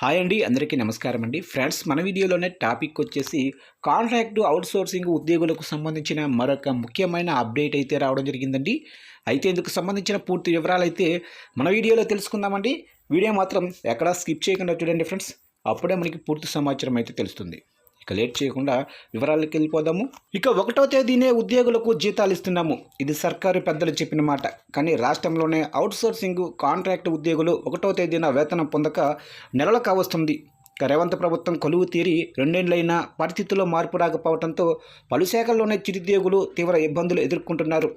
Hi అండి అందరికీ నమస్కారం అండి. ఫ్రెండ్స్ మన వీడియోలోనే టాపిక్ వచ్చేసి కాంట్రాక్ట్ అవుట్సోర్సింగ్ ఉద్యోగులకు సంబంధించిన మరొక ముఖ్యమైన అప్డేట్ అయితే రావడం జరిగిందండి. అయితే ఇందుకు సంబంధించిన పూర్తి వివరాలు అయితే మన వీడియోలో తెలుసుకుందామండి. వీడియో మాత్రం ఎక్కడా స్కిప్ చేయకుండా చూడండి ఫ్రెండ్స్. అప్పుడే మనకి పూర్తి సమాచారం అయితే తెలుస్తుంది. ఇక లేట్ చేయకుండా వివరాలకు వెళ్ళిపోదాము. ఇక ఒకటో తేదీనే ఉద్యోగులకు జీతాలు ఇస్తున్నాము. ఇది సర్కారు పెద్దలు చెప్పిన మాట. కానీ రాష్ట్రంలోనే అవుట్సోర్సింగ్ కాంట్రాక్ట్ ఉద్యోగులు ఒకటో తేదీన వేతనం పొందక నెలలు కావస్తుంది. ఇక రేవంత్ ప్రభుత్వం కొలువు తీరి రెండేళ్ళైనా పరిస్థితుల్లో మార్పు రాకపోవడంతో పలు శాఖల్లోనే చిరుద్యోగులు తీవ్ర ఇబ్బందులు ఎదుర్కొంటున్నారు.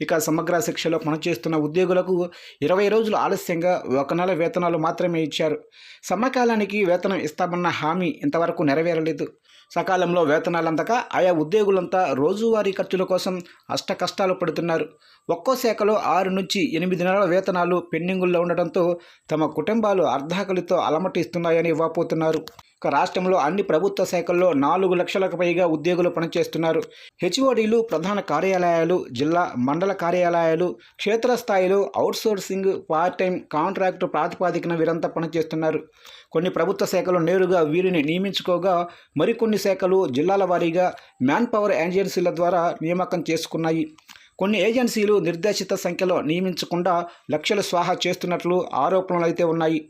ఇక సమగ్ర శిక్షలో పనిచేస్తున్న ఉద్యోగులకు ఇరవై రోజులు ఆలస్యంగా ఒక నెల వేతనాలు మాత్రమే ఇచ్చారు. సమకాలానికి వేతనం ఇస్తామన్న హామీ ఇంతవరకు నెరవేరలేదు. సకాలంలో వేతనాలందక ఆయా ఉద్యోగులంతా రోజువారీ ఖర్చుల కోసం అష్ట కష్టాలు పడుతున్నారు. ఒక్కో శాఖలో ఆరు నుంచి ఎనిమిది నెలల వేతనాలు పెండింగుల్లో ఉండటంతో తమ కుటుంబాలు అర్ధాకలితో అలమటిస్తున్నాయని వాపోతున్నారు. రాష్ట్రంలో అన్ని ప్రభుత్వ శాఖల్లో నాలుగు లక్షలకు పైగా ఉద్యోగులు పనిచేస్తున్నారు. హెచ్ఓడీలు ప్రధాన కార్యాలయాలు జిల్లా మండల కార్యాలయాలు క్షేత్రస్థాయిలో అవుట్సోర్సింగ్ పార్ట్ టైం కాంట్రాక్టు ప్రాతిపాదికన వీరంతా పనిచేస్తున్నారు. కొన్ని ప్రభుత్వ శాఖలు నేరుగా వీరిని నియమించుకోగా మరికొన్ని శాఖలు జిల్లాల వారీగా మ్యాన్ పవర్ ఏజెన్సీల ద్వారా నియామకం చేసుకున్నాయి. కొన్ని ఏజెన్సీలు నిర్దేశిత సంఖ్యలో నియమించకుండా లక్షలు స్వాహా చేస్తున్నట్లు ఆరోపణలు అయితే ఉన్నాయి.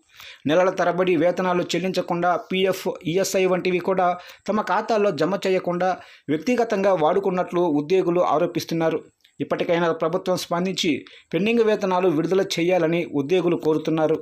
నెలల తరబడి వేతనాలు చెల్లించకుండా పీఎఫ్ ఈఎస్ఐ వంటివి కూడా తమ ఖాతాల్లో జమ చేయకుండా వ్యక్తిగతంగా వాడుకున్నట్లు ఉద్యోగులు ఆరోపిస్తున్నారు. ఇప్పటికైనా ప్రభుత్వం స్పందించి పెండింగ్ వేతనాలు విడుదల చేయాలని ఉద్యోగులు కోరుతున్నారు.